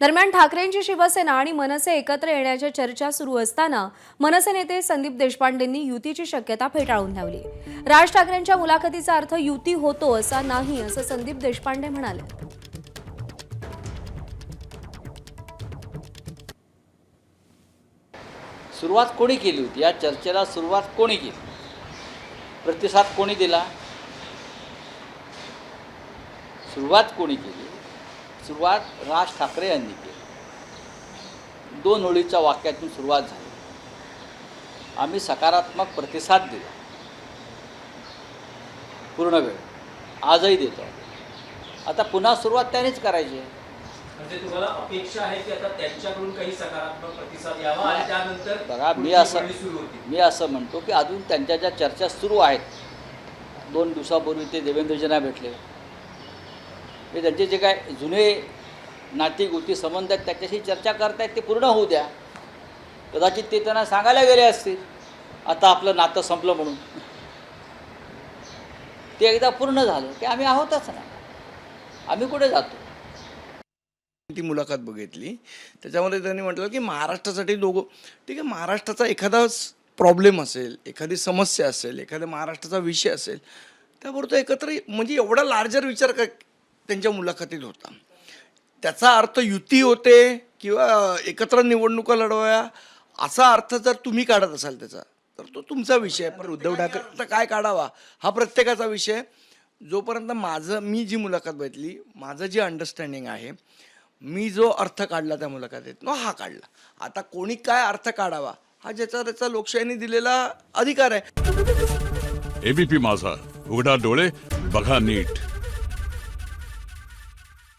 दरम्यान ठाकरेंची शिवसेना आणि मनसे एकत्र येण्याच्या चर्चा सुरू असताना मनसे नेते संदीप देशपांडेंनी युतीची शक्यता फेटाळून लावली. राज ठाकरेंच्या मुलाखतीचा अर्थ युती होतो असा नाही असं संदीप देशपांडे म्हणाले. सुरुवात कोणी केली होती? या चर्चेला सुरुवात कोणी केली? प्रतिसाद कोणी दिला? सुरुवात कोणी केली? सुरुवात राज ठाकरे यांनी केली. दोन ओळीच्या वाक्यातून सुरुवात झाली. आम्ही सकारात्मक प्रतिसाद दिला. पूर्ण वेळ. आजही देतो. आता पुन्हा सुरुवात त्यानेच करायची आहे. म्हणजे तुम्हाला अपेक्षा आहे की आता त्यांच्याकडून काही सकारात्मक प्रतिसाद यावा आणि त्यानंतर बघा मी असं मी असं म्हणतो की अजून त्यांच्या ज्या चर्चा सुरू आहेत दोन दिवसापूर्वी ते देवेंद्रजींना भेटले. हे त्यांचे जे काय जुने नाती गोती संबंध आहेत त्याच्याशी चर्चा करतायत ते पूर्ण होऊ द्या. कदाचित ते त्यांना सांगायला गेले असतील आता आपलं नातं संपलं म्हणून. ते एकदा पूर्ण झालं की आम्ही आहोतच ना. आम्ही कुठे जातो? ती मुलाखत बघितली. त्याच्यामध्ये त्यांनी म्हटलं की महाराष्ट्रासाठी दोघं ठीक आहे महाराष्ट्राचा एखादा प्रॉब्लेम असेल एखादी समस्या असेल एखाद्या महाराष्ट्राचा विषय असेल त्याबरोबर एकत्र म्हणजे एवढा लार्जर विचार क त्यांच्या मुलाखतीत होता. त्याचा अर्थ युती होते किंवा एकत्र निवडणुका लढवाया असा अर्थ जर तुम्ही काढत असाल त्याचा तर तो तुमचा विषय पण उद्धव ठाकरेचा काय काढावा? हा प्रत्येकाचा विषय. जोपर्यंत माझं मी जी मुलाखत बघितली माझं जे अंडरस्टँडिंग आहे मी जो अर्थ काढला त्या मुलाखतीत नो हा काढला. आता कोणी काय अर्थ काढावा हा ज्याचा त्याचा लोकशाहीने दिलेला अधिकार आहे. एबीपी माझा. उघडा डोळे बघा नीट.